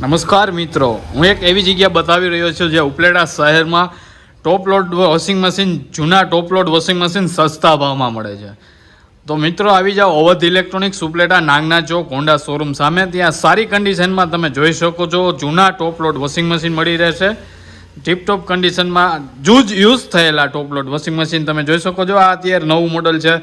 નમસ્કાર મિત્રો. હું એક એવી જગ્યા બતાવી રહ્યો છું જે ઉપલેટા શહેરમાં ટોપ લોડ વોશિંગ મશીન જૂના ટોપ લોડ વોશિંગ મશીન સસ્તા ભાવમાં મળે છે. તો મિત્રો, આવી જાઓ અવધ ઇલેક્ટ્રોનિક્સ ઉપલેટા, નાગના ચોક, હોન્ડા શોરૂમ સામે. ત્યાં સારી કન્ડિશનમાં તમે જોઈ શકો છો, જૂના ટોપ લોડ વોશિંગ મશીન મળી રહેશે. ટીપટોપ કન્ડિશનમાં જૂજ યુઝ થયેલા ટોપ લોડ વોશિંગ મશીન તમે જોઈ શકો છો. આ અત્યારે નવું મોડલ છે.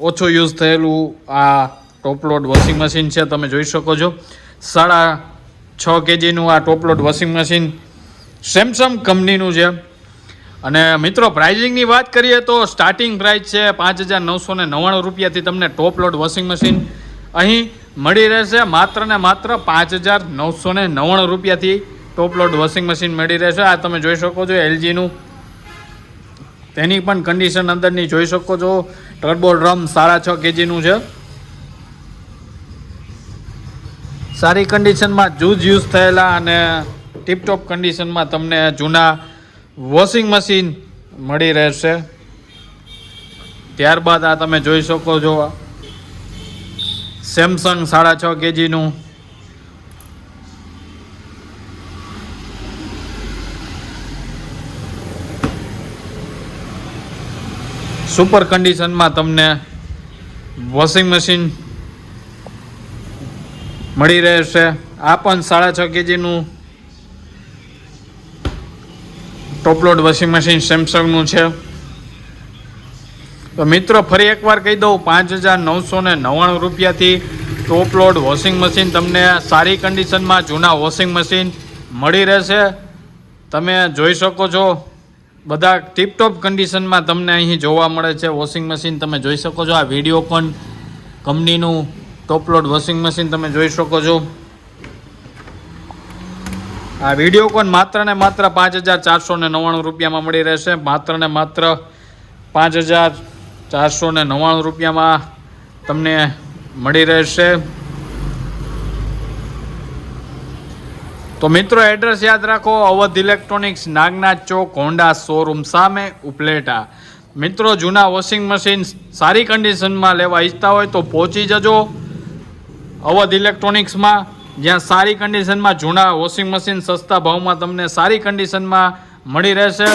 ઓછું યુઝ થયેલું આ ટોપલોડ વોશિંગ મશીન છે, તમે જોઈ શકો છો. સાડા છ કેજીનું આ ટોપલોડ વોશિંગ મશીન સેમસંગ કંપનીનું છે. અને મિત્રો પ્રાઇઝિંગની વાત કરીએ તો સ્ટાર્ટિંગ પ્રાઇસ છે પાંચ હજાર નવસો ને નવ્વાણું રૂપિયાથી તમને ટોપલોડ વોશિંગ મશીન અહીં મળી રહેશે. માત્ર ને માત્ર પાંચ હજાર નવસો ને નવ્વાણું રૂપિયાથી ટોપલોડ વોશિંગ મશીન મળી રહેશે. આ તમે જોઈ શકો છો એલજીનું. તેની પણ કન્ડિશન અંદરની જોઈ શકો છો. ટર્બો ડ્રમ સાડા છ કેજીનું છે. સારી કન્ડિશનમાં જૂજ યુઝ થયેલા અને ટીપટોપ કન્ડિશનમાં તમને જૂના વોશિંગ મશીન મળી રહેશે. ત્યારબાદ આ તમે જોઈ શકો છો સેમસંગ સાડા છ કેજીનું. સુપર કન્ડિશનમાં તમને વોશિંગ મશીન મળી રહેશે. આ પણ સાડા છ કેજીનું ટોપલોડ વોશિંગ મશીન સેમસંગનું છે. તો મિત્રો, ફરી એકવાર કહી દઉં, પાંચ હજાર નવસો ને નવ્વાણું રૂપિયાથી ટોપલોડ વોશિંગ મશીન તમને સારી કન્ડિશનમાં જૂના વોશિંગ મશીન મળી રહેશે. તમે જોઈ શકો છો, બધા ટીપટોપ કન્ડિશનમાં તમને અહીં જોવા મળે છે વોશિંગ મશીન તમે જોઈ શકો છો આ વીડિયો પણ કંપનીનું ટોપલોડ વોશિંગ મશીન તમે જોઈ શકો છો. આ વીડિયો કોન માત્ર ને માત્ર પાંચ હજાર ચારસો ને નવ્વાણું રૂપિયામાં મળી રહેશે. માત્ર ને માત્ર પાંચ હજાર ચારસો ને નવ્વાણું રૂપિયામાં તમને મળી રહેશે. તો મિત્રો એડ્રેસ યાદ રાખો. Awadh electronics Nagnath chowk, Honda showroom સામે, ઉપલેટા. મિત્રો, જૂના વોશિંગ મશીન સારી કન્ડિશનમાં લેવા ઈચ્છતા હોય તો પહોંચી જજો. અવધ ઇલેક્ટ્રોનિક્સમાં જ્યાં સારી કન્ડિશનમાં જૂના વોશિંગ મશીન સસ્તા ભાવમાં તમને સારી કન્ડિશનમાં મળી રહેશે.